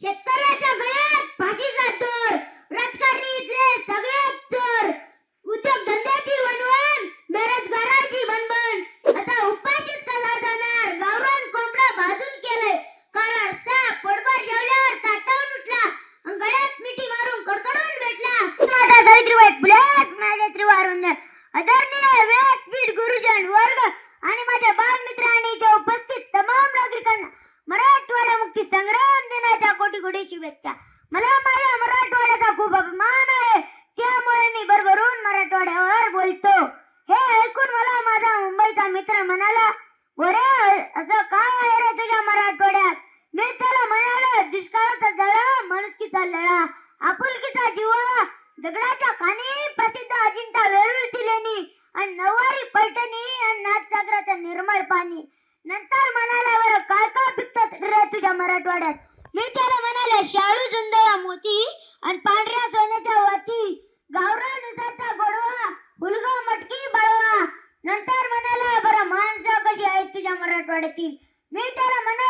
शेतकऱ्याच्या गळ्यात फाशीचा दोर राजकारणीचे सगळे चोर. उद्योग धंद्याची वणवण बेरोजगाराची बनबन. आता उपाशीच कला जाणार. गावरान कोंबडा भाजून केलंय. काळार साप पोटभर जेवल्यावर ताटावून उठला गळ्यात मिठी मारून कडकडून भेटला. माता सावित्रीबाई फुले माझ्या त्रिवार आदरणीय व्यासपीठ गुरुजन वर्ग आणि माझ्या बालमित्र आणि शुभेच्छा. मला माझ्या मराठवाड्याचा खूप अभिमान आहे. त्यामुळे मी भरभरून मराठवाड्यावर बोलतो. हे ऐकून मला माझा मुंबईचा मित्र म्हणाला "गोरे, असं काय आहे रे तुझ्या मराठवाड्यात? मी त्याला म्हणालो दुष्काळाचा जळा माणुसकीचा लळा आपुलकीचा जीवा दगडाच्या खाणी प्रसिद्ध अजिंठा वेरूळची लेणी आणि नऊवारी पैठणी आणि नाथसागराचं निर्मळ पाणी. नंतर म्हणाला बरं काय काय पिकतात रे तुझ्या मराठवाड्यात? मी त्याला म्हणाले शाळू जुंदया मोती आणि पांढऱ्या सोन्याच्या वाती. गावरा नुसारचा गोडवा हुलगा मटकी बळवा. नंतर म्हणाला बरं माणसं कशी आहेत तुझ्या मराठवाड्यातील? मी त्याला म्हणाले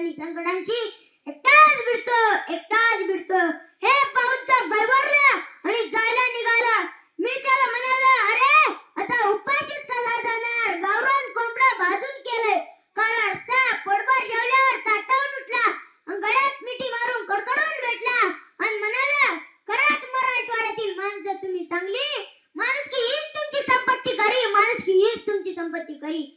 आणि संकटांशी एकटाच भिडतो एकटाच भिडतो. हे पाऊल तर गैवरला आणि जायला निघाला. मी त्याला म्हणालो अरे आता उपाशीच कला जाणार? गावरान कोंबडा भाजून केले काळा साप पोटभर जेवल्यावर ताटावून उठला. अन गळ्यात मिठी मारून कडकडून भेटला. आणि म्हणाला खरंच मराठवाड्यातील माणसं तुम्ही चांगली. माणुसकी हीच तुमची संपत्ती करी माणुसकी हीच तुमची संपत्ती करी